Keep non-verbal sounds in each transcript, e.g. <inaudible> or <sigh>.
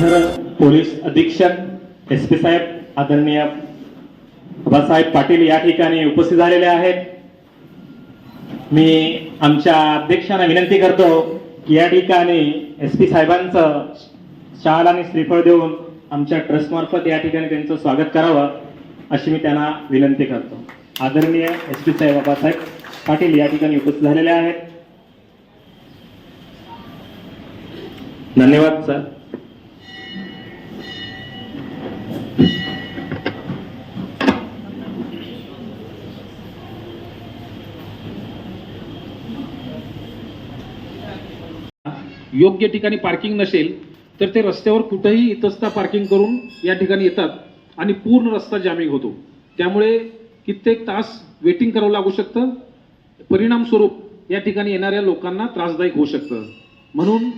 शहर पोलीस अधीक्षक S P साहेब आदरणीय बाबासाहेब पाटील या ठिकाणी उपस्थित झालेले आहेत मी आमच्या अध्यक्षांना विनंती करतो की या ठिकाणी एस पी साहेबांचं शाल आणि श्रीफळ देऊन आमच्या ट्रस्टमार्फत या ठिकाणी त्यांचं स्वागत करावं अशी मी त्यांना विनंती करतो आदरणीय एस पी साहेब बाबासाहेब पाटील या ठिकाणी उपस्थित झालेले आहेत धन्यवाद सर योग्य ठिकाणी पार्किंग नसेल तर ते रस्त्यावर कुठंही इतस्ता पार्किंग करून या ठिकाणी येतात आणि पूर्ण रस्ता जामिंग होतो. त्यामुळे कित्येक तास वेटिंग करावं लागू शकतं. परिणामस्वरूप या ठिकाणी येणाऱ्या लोकांना त्रासदायक होऊ शकतं. म्हणून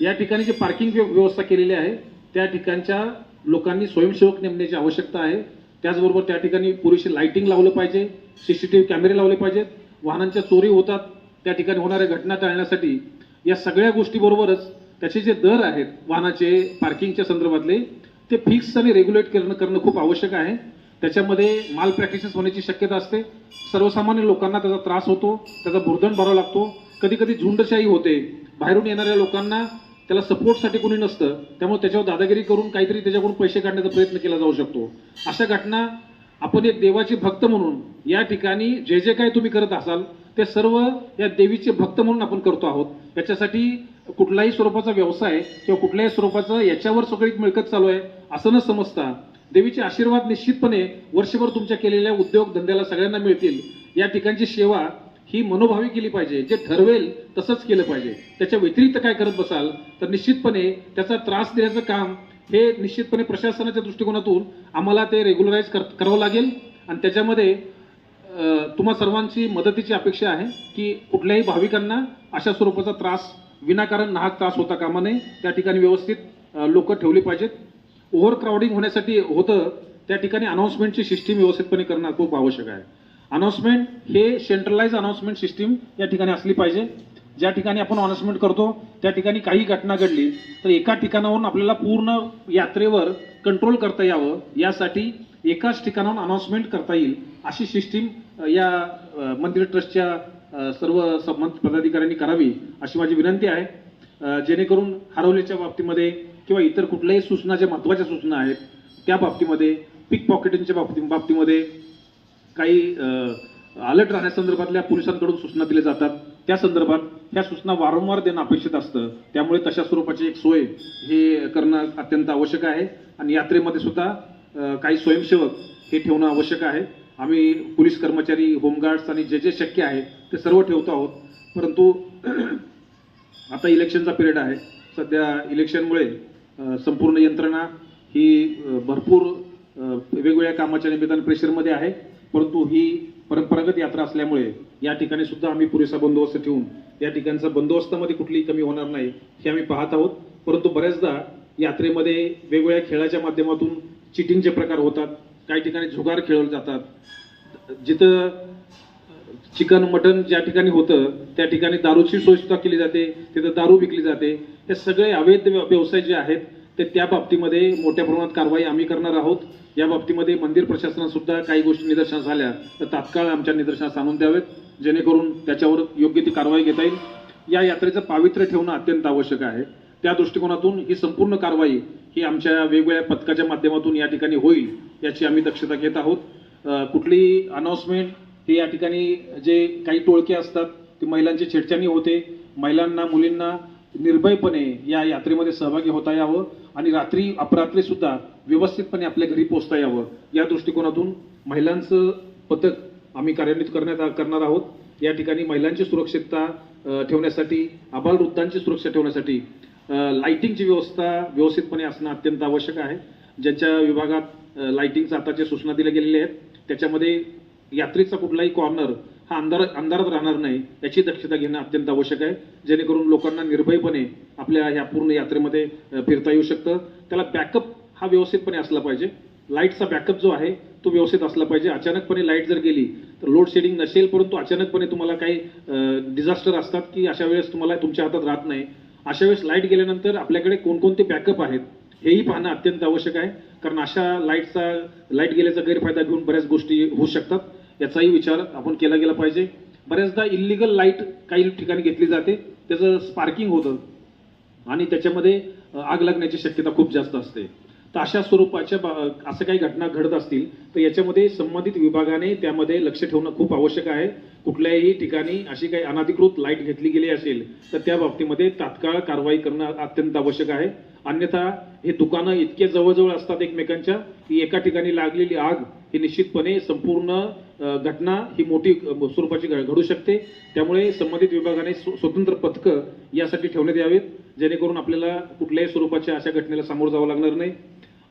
या ठिकाणी जे पार्किंग व्यवस्था केलेली आहे त्या ठिकाणच्या लोकांनी स्वयंसेवक नेमण्याची आवश्यकता आहे. त्याचबरोबर त्या ठिकाणी पुरेशी लाईटिंग लावलं पाहिजे सी सी टी व्ही कॅमेरे लावले पाहिजेत. वाहनांच्या चोरी होतात. त्या ठिकाणी होणाऱ्या घटना टाळण्यासाठी या सगळ्या गोष्टीबरोबरच त्याचे जे दर आहेत वाहनाचे पार्किंगच्या संदर्भातले ते फिक्स आणि रेग्युलेट करणं करणं खूप आवश्यक आहे. त्याच्यामध्ये माल प्रॅक्टिसेस होण्याची शक्यता असते. सर्वसामान्य लोकांना त्याचा त्रास होतो त्याचा बुर्धन भरावा लागतो. कधी कधी झुंडशाही होते. बाहेरून येणाऱ्या लोकांना त्याला सपोर्टसाठी कोणी नसतं त्यामुळे त्याच्यावर दादागिरी करून काहीतरी त्याच्याकडून पैसे काढण्याचा प्रयत्न केला जाऊ शकतो. अशा घटना आपण एक देवाचे भक्त म्हणून या ठिकाणी जे जे काही तुम्ही करत असाल ते सर्व या देवीचे भक्त म्हणून आपण करतो आहोत. त्याच्यासाठी कुठलाही स्वरूपाचा व्यवसाय किंवा कुठल्याही स्वरूपाचं याच्यावर सगळी मिळकत चालू आहे असं न समजता देवीचे आशीर्वाद निश्चितपणे वर्षभर तुमच्या केलेल्या उद्योग धंद्याला सगळ्यांना मिळतील. या ठिकाणची सेवा ही मनोभावी केली पाहिजे जे ठरवेल तसंच केलं पाहिजे. त्याच्या व्यतिरिक्त काय करत बसाल तर निश्चितपणे त्याचा त्रास देण्याचं काम हे निश्चितपणे प्रशासनाच्या दृष्टिकोनातून आम्हाला ते रेग्युलराईज कर करावं लागेल. आणि त्याच्यामध्ये तुम्हा सर्वांची मदतीची अपेक्षा आहे की कुठल्याही भाविकांना अशा स्वरूपाचा त्रास विनाकारण नाहक त्रास होता कामा नये. त्या ठिकाणी व्यवस्थित लोक ठेवली पाहिजेत. ओव्हर क्राऊडिंग होण्यासाठी होतं त्या ठिकाणी अनाऊन्समेंटची सिस्टीम व्यवस्थितपणे करणं खूप आवश्यक आहे. अनाऊन्समेंट हे सेंट्रलाइज अनाऊन्समेंट सिस्टीम या ठिकाणी असली पाहिजे. ज्या ठिकाणी आपण अनाऊन्समेंट करतो त्या ठिकाणी काही घटना घडली तर एका ठिकाणावरून आपल्याला पूर्ण यात्रेवर कंट्रोल करता यावं. यासाठी एकाच ठिकाणाहून अनाऊन्समेंट करता येईल. अशी सिस्टीम या मंदिर ट्रस्टच्या सर्व संबंधित पदाधिकाऱ्यांनी करावी अशी माझी विनंती आहे. जेणेकरून हरवल्याच्या बाबतीमध्ये किंवा इतर कुठल्याही सूचना ज्या महत्त्वाच्या सूचना आहेत त्या बाबतीमध्ये पिक पॉकेटिंगच्या बाबती बाबतीमध्ये काही अलर्ट राहण्यासंदर्भातल्या पोलिसांकडून सूचना दिल्या जातात. त्या संदर्भात ह्या सूचना वारंवार देणं अपेक्षित असतं. त्यामुळे तशा स्वरूपाची एक सोय हे करणं अत्यंत आवश्यक आहे. आणि यात्रेमध्ये सुद्धा काही स्वयंसेवक हे ठेवणं आवश्यक आहे. आम्ही पोलीस कर्मचारी होमगार्ड्स आणि जे जे शक्य आहे ते सर्व ठेवतो आहोत. परंतु <clears throat> आता इलेक्शनचा पिरियड आहे. सध्या इलेक्शनमुळे संपूर्ण यंत्रणा ही भरपूर वेगवेगळ्या कामाच्या निमित्ताने प्रेशरमध्ये आहे. परंतु ही परंपरागत यात्रा असल्यामुळे या ठिकाणी सुद्धा आम्ही पुरेसा बंदोबस्त ठेवून या ठिकाणचा बंदोबस्तामध्ये कुठलीही कमी होणार नाही हे आम्ही पाहत आहोत. परंतु बऱ्याचदा यात्रेमध्ये वेगवेगळ्या खेळाच्या माध्यमातून चिटिंगचे प्रकार होतात. काही ठिकाणी जुगार खेळवले जातात. जिथं चिकन मटन ज्या ठिकाणी होतं त्या ठिकाणी दारूची सोय सुद्धा केली जाते. तिथं दारू विकली जाते. हे सगळे अवैध व्यवसाय जे आहेत ते त्या बाबतीमध्ये मोठ्या प्रमाणात कारवाई आम्ही करणार आहोत. या बाबतीमध्ये मंदिर प्रशासनासुद्धा काही गोष्टी निदर्शनास आल्या. तर तात्काळ आमच्या निदर्शनास आणून द्यावेत. जेणेकरून त्याच्यावर योग्य ती कारवाई घेता येईल. या यात्रेचं पावित्र्य ठेवणं अत्यंत आवश्यक आहे. त्या दृष्टिकोनातून ही संपूर्ण कारवाई ही आमच्या वेगवेगळ्या पथकाच्या माध्यमातून या ठिकाणी होईल. याची आम्ही दक्षता घेत आहोत. कुठली कुठलीही अनाऊन्समेंट हे या ठिकाणी जे काही टोळके असतात ते महिलांची छेडछाणी होते. महिलांना मुलींना निर्भयपणे या यात्रेमध्ये सहभागी होता यावं आणि रात्री अपरात्री सुद्धा व्यवस्थितपणे आपल्या घरी पोहोचता यावं. या दृष्टिकोनातून महिलांचं पथक आम्ही कार्यान्वित करण्यात आ- करणार आहोत. या ठिकाणी महिलांची सुरक्षितता ठेवण्यासाठी ठेवण्यासाठी आबालवृद्धांची सुरक्षा ठेवण्यासाठी लाइटिंगची व्यवस्था व्यवस्थितपणे असणं अत्यंत आवश्यक आहे. ज्यांच्या विभागात अ, आताच्या सूचना दिल्या गेलेल्या आहेत. त्याच्यामध्ये यात्रेचा कुठलाही कॉर्नर हा अंधार अंधारात राहणार नाही. याची दक्षता घेणं अत्यंत आवश्यक आहे. जेणेकरून लोकांना निर्भयपणे आपल्या ह्या पूर्ण यात्रेमध्ये फिरता येऊ शकतं. त्याला बॅकअप हा व्यवस्थितपणे असला पाहिजे. लाईटचा बॅकअप जो आहे तो व्यवस्थित असला पाहिजे. अचानकपणे लाइट जर गेली तर लोड शेडिंग नसेल परंतु अचानकपणे तुम्हाला काही डिझास्टर असतात की अशा वेळेस तुम्हाला तुमच्या हातात राहत नाही. अशा वेळेस लाइट गेल्यानंतर आपल्याकडे कोणकोणते बॅकअप आहेत? हेही पाहणं अत्यंत आवश्यक आहे. कारण अशा लाईटचा लाइट गेल्याचा गैरफायदा घेऊन बऱ्याच गोष्टी होऊ शकतात. याचाही विचार आपण केला गेला पाहिजे. बऱ्याचदा इल्लिगल लाइट काही ठिकाणी घेतली जाते. त्याचं स्पार्किंग होतं. आणि त्याच्यामध्ये आग लागण्याची शक्यता खूप जास्त असते. तर अशा स्वरूपाच्या बा- असं काही घटना घडत असतील तर याच्यामध्ये संबंधित विभागाने त्यामध्ये लक्ष ठेवणं खूप आवश्यक आहे. कुठल्याही ठिकाणी अशी काही अनधिकृत लाइट घेतली गेली असेल तर त्या बाबतीमध्ये तात्काळ कारवाई करणं अत्यंत आवश्यक आहे. अन्यथा हे दुकानं इतके जवळजवळ असतात एकमेकांच्या की एका ठिकाणी लागलेली आग ही निश्चितपणे संपूर्ण घटना ही मोठी स्वरूपाची घडू शकते. त्यामुळे संबंधित विभागाने स्वतंत्र पथकं यासाठी ठेवण्यात यावेत जेणेकरून आपल्याला कुठल्याही स्वरूपाच्या अशा घटनेला सामोरं जावं लागणार नाही.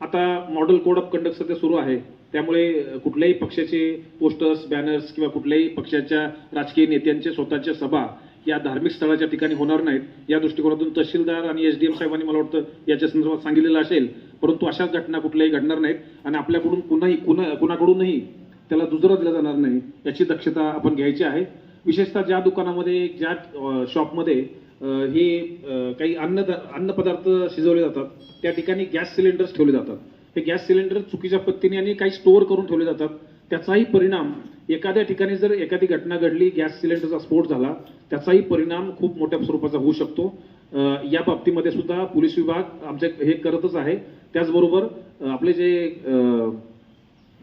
आता मॉडेल कोड ऑफ कंडक्ट सध्या सुरू आहे. त्यामुळे कुठल्याही पक्षाचे पोस्टर्स बॅनर्स किंवा कुठल्याही पक्षाच्या राजकीय नेत्यांच्या स्वतःच्या सभा या धार्मिक स्थळाच्या ठिकाणी होणार नाहीत. या दृष्टिकोनातून तहसीलदार आणि एस डी एम साहेबांनी मला वाटतं याच्या संदर्भात सांगितलेलं असेल. परंतु अशाच घटना कुठल्याही घडणार नाहीत आणि आपल्याकडून कुणाही कुणा कुणाकडूनही त्याला दुजरा दिला जाणार नाही याची दक्षता आपण घ्यायची आहे. विशेषतः ज्या दुकानामध्ये ज्या शॉपमध्ये हे काही अन्न अन्नपदार्थ शिजवले जातात. त्या ठिकाणी गॅस सिलेंडर्स ठेवले जातात. हे गॅस सिलेंडर चुकीच्या पद्धतीने आणि काही स्टोअर करून ठेवले जातात. त्याचाही परिणाम एखाद्या ठिकाणी जर एखादी घटना घडली गॅस सिलेंडरचा स्फोट झाला त्याचाही परिणाम खूप मोठ्या स्वरूपाचा होऊ शकतो. या बाबतीमध्ये सुद्धा पोलीस विभाग आमचे हे करतच आहे. त्याचबरोबर आपले जे अ,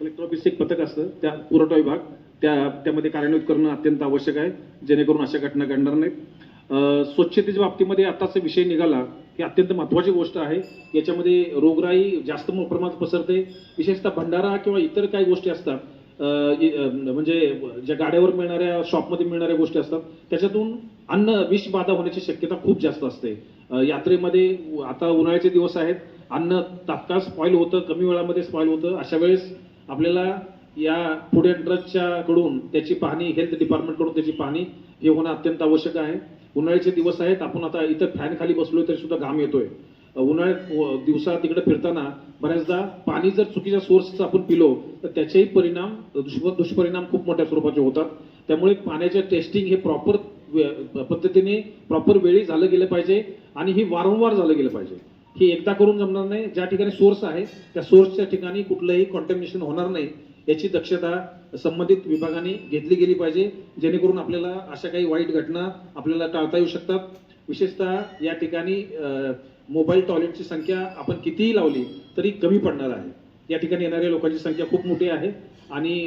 कलेक्टर ऑफिसचे एक पथक असतं त्या पुरवठा विभाग त्या त्यामध्ये कार्यान्वित करणं अत्यंत आवश्यक आहे. जेणेकरून अशा घटना घडणार नाहीत. स्वच्छतेच्या बाबतीमध्ये आताचा विषय निघाला ही अत्यंत महत्त्वाची गोष्ट आहे. याच्यामध्ये रोगराई जास्त मो- प्रमाणात पसरते. विशेषतः भंडारा किंवा इतर काही गोष्टी असतात म्हणजे ज्या गाड्यावर मिळणाऱ्या शॉपमध्ये मिळणाऱ्या गोष्टी असतात त्याच्यातून अन्न विषबाधा होण्याची शक्यता खूप जास्त असते. यात्रेमध्ये आता उन्हाळ्याचे दिवस आहेत. अन्न तात्काळ स्पॉईल होतं कमी वेळामध्ये स्पॉईल होतं. अशा वेळेस आपल्याला या फूड अँड ड्रगच्या कडून त्याची पाहणी हेल्थ डिपार्टमेंटकडून त्याची पाहणी हे होणं अत्यंत आवश्यक आहे. उन्हाळ्याचे दिवस आहेत आपण आता इथं फॅन खाली बसलोय तरी सुद्धा घाम येतोय. उन्हाळ्यात दिवसा तिकडे फिरताना बऱ्याचदा पाणी जर चुकीच्या सोर्सचं आपण पिलो तर त्याचेही परिणाम दुष्प दुष्परिणाम खूप मोठ्या स्वरूपाचे होतात. त्यामुळे पाण्याचे टेस्टिंग हे प्रॉपर पद्धतीने प्रॉपर वेळी झालं गेलं पाहिजे आणि हे वारंवार झालं गेलं पाहिजे. हे एकदा करून जमणार नाही. ज्या ठिकाणी सोर्स आहे त्या सोर्सच्या ठिकाणी कुठलंही कॉन्टॅमिनेशन होणार नाही. याची दक्षता संबंधित विभागाने घेतली गेली पाहिजे. जेणेकरून आपल्याला अशा काही वाईट घटना आपल्याला टाळता येऊ शकतात. विशेषतः या ठिकाणी मोबाईल टॉयलेटची संख्या आपण कितीही लावली तरी कमी पडणार आहे. या ठिकाणी येणाऱ्या लोकांची संख्या खूप मोठी आहे आणि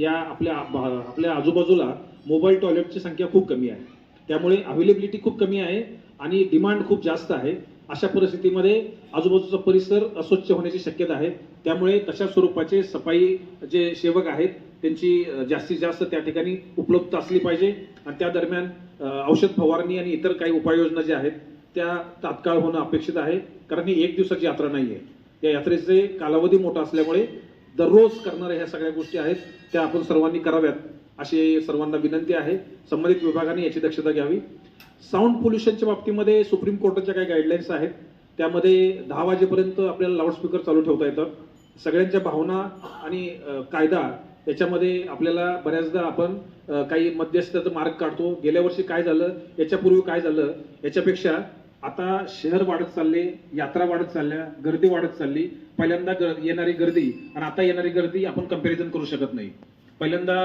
या आपल्या आपल्या आजूबाजूला मोबाईल टॉयलेटची संख्या खूप कमी आहे. त्यामुळे अवेलेबिलिटी खूप कमी आहे आणि डिमांड खूप जास्त आहे. अशा परिस्थितीमध्ये आजूबाजूचा परिसर अस्वच्छ होण्याची शक्यता आहे. त्यामुळे तशा स्वरूपाचे सफाई जे सेवक आहेत त्यांची जास्तीत जास्त त्या ठिकाणी उपलब्ध असली पाहिजे. आणि त्या दरम्यान औषध फवारणी आणि इतर काही उपाययोजना ज्या आहेत त्या तात्काळ होणं अपेक्षित आहे. कारण ही एक दिवसाची यात्रा नाही आहे या यात्रेचे कालावधी मोठा असल्यामुळे दररोज करणाऱ्या ह्या सगळ्या गोष्टी आहेत त्या आपण सर्वांनी कराव्यात अशी सर्वांना विनंती आहे. संबंधित विभागाने याची दक्षता घ्यावी. साऊंड पोल्युशनच्या बाबतीमध्ये सुप्रीम कोर्टाच्या काही गाईडलाईन्स आहेत. त्यामध्ये दहा वाजेपर्यंत आपल्याला लाऊडस्पीकर चालू ठेवता येतं. सगळ्यांच्या भावना आणि कायदा याच्यामध्ये आपल्याला बऱ्याचदा आपण काही मध्यस्थाचा मार्ग काढतो. गेल्या वर्षी काय झालं? याच्यापूर्वी काय झालं? याच्यापेक्षा आता शहर वाढत चालले यात्रा वाढत चालल्या गर्दी वाढत चालली. पहिल्यांदा गर- येणारी गर्दी आणि आता येणारी गर्दी आपण कंपॅरिझन करू शकत नाही. पहिल्यांदा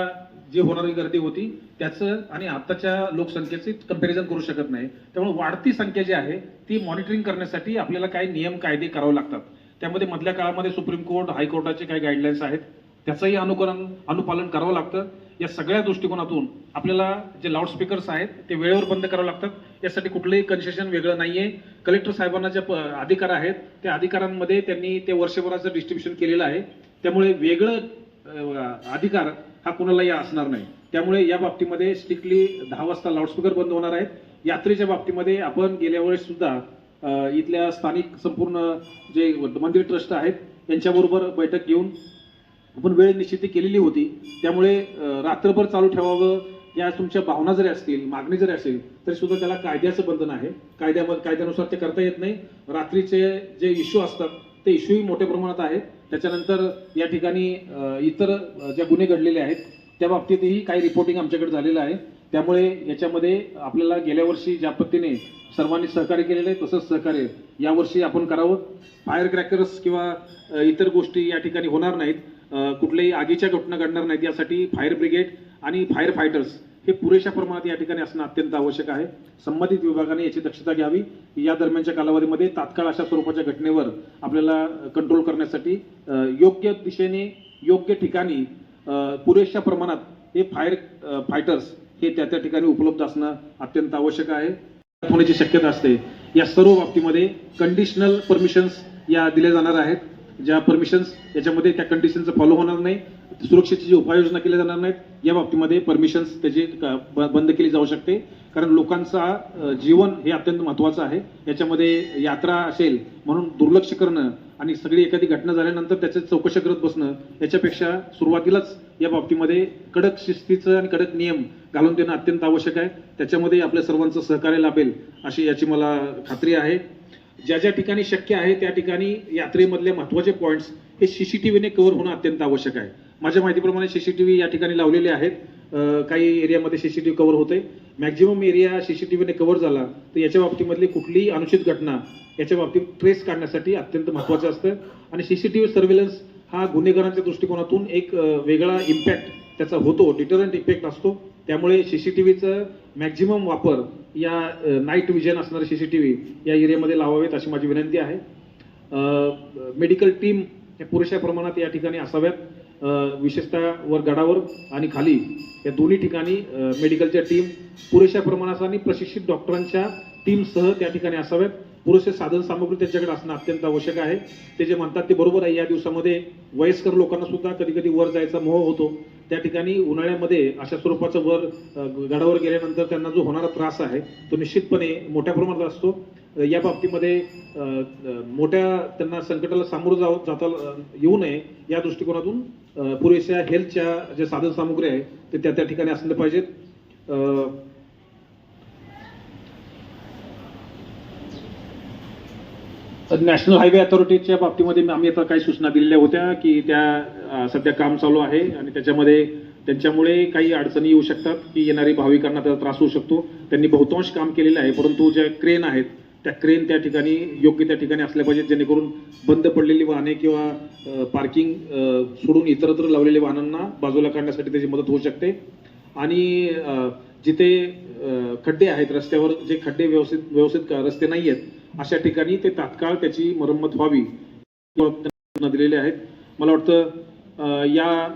जी होणारी गर्दी होती त्याचं आणि आत्ताच्या लोकसंख्येचे कंपॅरिझन करू शकत नाही. त्यामुळे वाढती संख्या जी आहे ती मॉनिटरिंग करण्यासाठी आपल्याला काही नियम कायदे करावे लागतात. त्यामध्ये मधल्या काळामध्ये सुप्रीम कोर्ट हायकोर्टाचे काही गाईडलाईन्स आहेत. त्याचंही अनुकरण अनुपालन करावं लागतं. या सगळ्या दृष्टिकोनातून आपल्याला जे लाऊडस्पीकर्स आहेत ते वेळेवर बंद करावे लागतात. यासाठी कुठलंही कन्सेशन वेगळं नाही आहे कलेक्टर साहेबांना जे प- अधिकार आहेत त्या अधिकारांमध्ये त्यांनी ते वर्षभराचं डिस्ट्रीब्युशन केलेलं आहे. त्यामुळे वेगळं अधिकार हा कुणालाही असणार नाही. त्यामुळे या बाबतीमध्ये स्ट्रिक्टली दहा वाजता लाऊडस्पीकर बंद होणार आहेत. यात्रेच्या बाबतीमध्ये आपण गेल्या वेळेस सुद्धा इथल्या स्थानिक संपूर्ण जे मंदिर ट्रस्ट आहेत यांच्याबरोबर बैठक घेऊन आपण वेळ निश्चिती केलेली होती. त्यामुळे रात्रभर चालू ठेवावं या तुमच्या भावना जरी असतील मागणी जरी असेल तरी सुद्धा त्याला कायद्याचं बंधन आहे. कायद्यामध्ये कायद्यानुसार ते करता येत नाही. रात्रीचे जे इश्यू असतात ते इश्यूही मोठ्या प्रमाणात आहेत. त्याच्यानंतर या ठिकाणी इतर ज्या गुन्हे घडलेले आहेत त्या बाबतीतही काही रिपोर्टिंग आमच्याकडे झालेलं आहे. त्यामुळे याच्यामध्ये आपल्याला गेल्या वर्षी ज्या पद्धतीने सर्वांनी सहकार्य केलेलं आहे तसंच सहकार्य यावर्षी आपण करावं. फायर क्रॅकर्स किंवा इतर गोष्टी या ठिकाणी होणार नाहीत. कुठल्याही आगीच्या घटना घडणार नाहीत यासाठी फायर ब्रिगेड आणि फायर फायटर्स हे पुरेशा प्रमाणात या ठिकाणी असणं अत्यंत आवश्यक आहे. संबंधित विभागाने याची दक्षता घ्यावी. या दरम्यानच्या कालावधीमध्ये तात्काळ अशा स्वरूपाच्या घटनेवर आपल्याला कंट्रोल करण्यासाठी योग्य दिशेने योग्य ठिकाणी पुरेशा प्रमाणात हे फायर फायटर्स हे त्या त्या ठिकाणी उपलब्ध असणं अत्यंत आवश्यक आहे. होण्याची शक्यता असते. या सर्व बाबतीमध्ये कंडिशनल परमिशन्स या दिल्या जाणार आहेत. ज्या परमिशन्स याच्यामध्ये त्या कंडिशनचं फॉलो होणार नाही. सुरक्षेची जी उपाययोजना केल्या जाणार नाहीत या बाबतीमध्ये परमिशन्स त्याची ब- बंद केली जाऊ शकते. कारण लोकांचा जीवन हे अत्यंत महत्त्वाचं आहे. याच्यामध्ये यात्रा असेल म्हणून दुर्लक्ष करणं आणि सगळी एखादी घटना झाल्यानंतर त्याचे चौकशी करत बसणं याच्यापेक्षा सुरुवातीलाच या बाबतीमध्ये कडक शिस्तीचं आणि कडक नियम घालून देणं अत्यंत आवश्यक आहे. त्याच्यामध्ये आपल्या सर्वांचं सहकार्य लाभेल अशी याची मला खात्री आहे. ज्या ज्या ठिकाणी शक्य आहे त्या ठिकाणी यात्रेमधले महत्त्वाचे पॉईंट्स हे सीसीटीव्हीने कव्हर होणं अत्यंत आवश्यक आहे. माझ्या माहितीप्रमाणे सीसीटीव्ही या ठिकाणी लावलेले आहेत. काही एरियामध्ये सीसीटीव्ही कव्हर होते मॅक्झिमम एरिया सीसीटीव्हीने कव्हर झाला तर याच्या बाबतीमधली कुठलीही अनुचित घटना याच्या बाबतीत ट्रेस काढण्यासाठी अत्यंत महत्त्वाचं असतं. आणि सीसीटीव्ही सर्व्हिलन्स हा गुन्हेगारांच्या दृष्टिकोनातून एक वेगळा इम्पॅक्ट त्याचा होतो डिटरंट इफेक्ट असतो. त्यामुळे सी सी टी व्हीचं मॅक्झिमम वापर या नाईट विजन असणारे सी सी टी व्ही या एरियामध्ये लावावेत अशी माझी विनंती आहे. मेडिकल टीम हे पुरेशा प्रमाणात या ठिकाणी असाव्यात. विशेषतः वर गडावर आणि खाली या दोन्ही ठिकाणी मेडिकलच्या टीम पुरेशा प्रमाणात आणि प्रशिक्षित डॉक्टरांच्या टीमसह त्या ठिकाणी असाव्यात. पुरेसे साधन सामग्री त्यांच्याकडे असणं अत्यंत आवश्यक आहे. ते जे म्हणतात ते बरोबर आहे. या दिवसामध्ये वयस्कर लोकांना सुद्धा कधी कधी वर जायचा मोह होतो. त्या ठिकाणी उन्हाळ्यामध्ये अशा स्वरूपाचं वर गडावर गेल्यानंतर त्यांना जो होणारा त्रास आहे तो निश्चितपणे मोठ्या प्रमाणात असतो. या बाबतीमध्ये मोठ्या त्यांना संकटाला सामोरं जाव जाता येऊ नये या दृष्टिकोनातून पुरेशा हेल्थच्या जे साधन सामुग्री आहे ते त्या त्या ठिकाणी असलं पाहिजेत. नॅशनल हायवे अथॉरिटीच्या बाबतीमध्ये आम्ही आता काही सूचना दिलेल्या होत्या की त्या सध्या काम चालू आहे आणि त्याच्यामध्ये त्यांच्यामुळे काही अडचणी येऊ शकतात की येणारी भाविकांना त्याचा त्रास होऊ शकतो. त्यांनी बहुतांश काम केलेलं आहे परंतु ज्या क्रेन आहेत त्या क्रेन त्या ठिकाणी योग्य त्या ठिकाणी असल्या पाहिजेत जेणेकरून बंद पडलेली वाहने किंवा पार्किंग सोडून इतरत्र लावलेल्या वाहनांना बाजूला काढण्यासाठी त्याची मदत होऊ शकते. आणि जिथे खड्डे आहेत रस्त्यावर जे खड्डे व्यवस्थित व्यवस्थित का- रस्ते नाही आहेत अशा ठिकाणी ते तात्काळ त्याची मरम्मत व्हावी. दिलेले आहेत. मला वाटतं या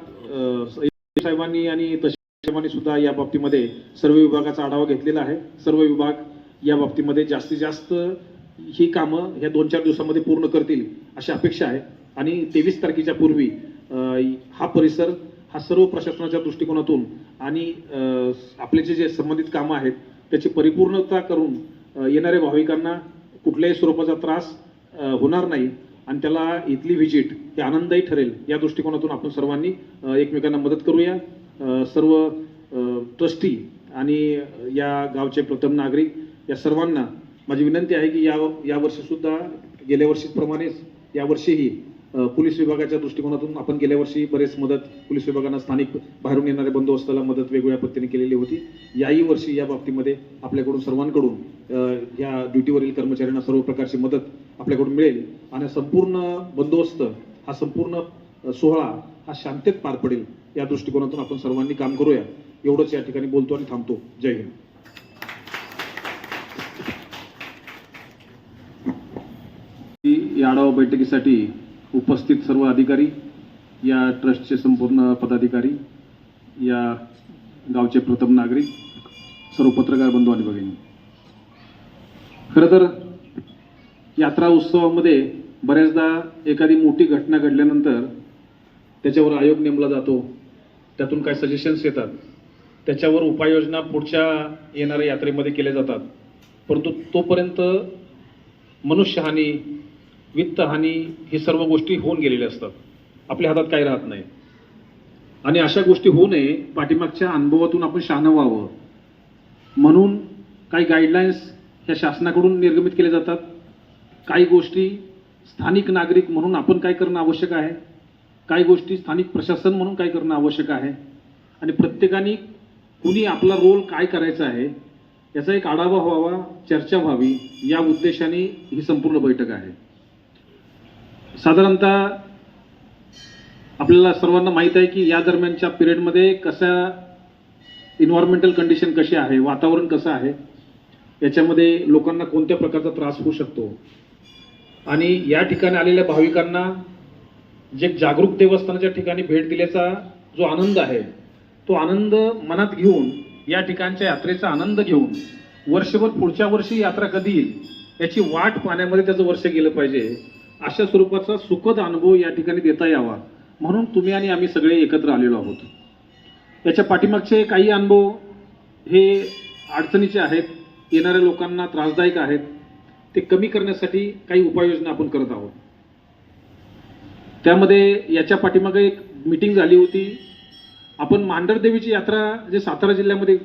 साहेबांनी आणि तहसील सुद्धा या बाबतीमध्ये सर्व विभागाचा आढावा घेतलेला आहे. सर्व विभाग या बाबतीमध्ये जास्तीत जास्त ही कामं ह्या दोन चार दिवसामध्ये पूर्ण करतील अशी अपेक्षा आहे. आणि तेवीस तारखेच्या पूर्वी हा परिसर हा सर्व प्रशासनाच्या दृष्टिकोनातून आणि आपले जे जे संबंधित कामं आहेत त्याची परिपूर्णता करून येणाऱ्या भाविकांना कुठल्याही स्वरूपाचा त्रास होणार नाही आणि त्याला इथली व्हिजिट हे आनंददायी ठरेल या दृष्टिकोनातून आपण सर्वांनी एकमेकांना मदत करूया. सर्व ट्रस्टी आणि या गावचे प्रथम नागरिक या सर्वांना माझी विनंती आहे की या यावर्षीसुद्धा गेल्या वर्षीप्रमाणेच यावर्षीही पोलीस विभागाच्या दृष्टिकोनातून आपण गेल्या वर्षी बरेच मदत पोलीस विभागांना स्थानिक बाहेरून येणाऱ्या बंदोबस्ताला मदत वेगवेगळ्या पद्धतीने केलेली होती. याही वर्षी या बाबतीमध्ये आपल्याकडून सर्वांकडून या ड्युटीवरील कर्मचाऱ्यांना सर्व प्रकारची मदत आपल्याकडून मिळेल आणि संपूर्ण बंदोबस्त हा संपूर्ण सोहळा हा शांततेत पार पडेल या दृष्टिकोनातून आपण सर्वांनी काम करूया. एवढंच या ठिकाणी बोलतो आणि थांबतो. जय हिंद. या आढावा बैठकीसाठी उपस्थित सर्व अधिकारी या ट्रस्टचे संपूर्ण पदाधिकारी या गावचे प्रथम नागरिक सर्व पत्रकार बंधू आणि भगिनी. खरं तर यात्रा उत्सवामध्ये बऱ्याचदा एखादी मोठी घटना घडल्यानंतर त्याच्यावर आयोग नेमला जातो त्यातून काय सजेशन्स येतात त्याच्यावर उपाययोजना पुढच्या येणाऱ्या यात्रेमध्ये केल्या जातात. परंतु तोपर्यंत मनुष्यहानी वित्तहानी हे सर्व गोष्टी होऊन गेलेल्या असतात. आपल्या हातात काही राहत नाही. आणि अशा गोष्टी होऊ नये पाठीमागच्या अनुभवातून आपण शहाणं व्हावं. म्हणून काही गाईडलाईन्स ह्या शासनाकडून निर्गमित केल्या जातात. काही गोष्टी स्थानिक नागरिक म्हणून आपण काय करणं आवश्यक आहे? काही गोष्टी स्थानिक प्रशासन म्हणून काय करणं आवश्यक आहे? आणि प्रत्येकाने कुणी आपला रोल काय करायचा आहे याचा एक आढावा व्हावा चर्चा व्हावी या उद्देशाने ही संपूर्ण बैठक आहे. साधारणतः आपल्याला सर्वांना माहीत आहे की या दरम्यानच्या पिरियडमध्ये कशा इन्व्हायरमेंटल कंडिशन कशी आहे वातावरण कसं आहे याच्यामध्ये लोकांना कोणत्या प्रकारचा त्रास होऊ शकतो. आणि या ठिकाणी आलेल्या भाविकांना जे जागरूक देवस्थानाच्या ठिकाणी भेट दिल्याचा जो आनंद आहे तो आनंद मनात घेऊन या ठिकाणच्या यात्रेचा आनंद घेऊन वर्षभर पुढच्या वर्षी यात्रा कधी येईल याची वाट पाहण्यामध्ये त्याचं वर्ष गेलं पाहिजे. अशा स्वरूपाचा सुखद अनुभव या ठिकाणी देता यावा. म्हणून तुम्ही आणि आम्ही सगळे एकत्र आलेलो आहोत. याच्या पाठीमागचे काही अनुभव हे अडचणीचे आहेत. येणाऱ्या लोकांना त्रासदायक आहेत. ते कमी करण्यासाठी काही उपाययोजना आपण करत आहोत. त्यामध्ये याच्या पाठीमागे एक मीटिंग झाली होती. आपण मांढरदेवीची यात्रा जे सातारा जिल्ह्यामध्ये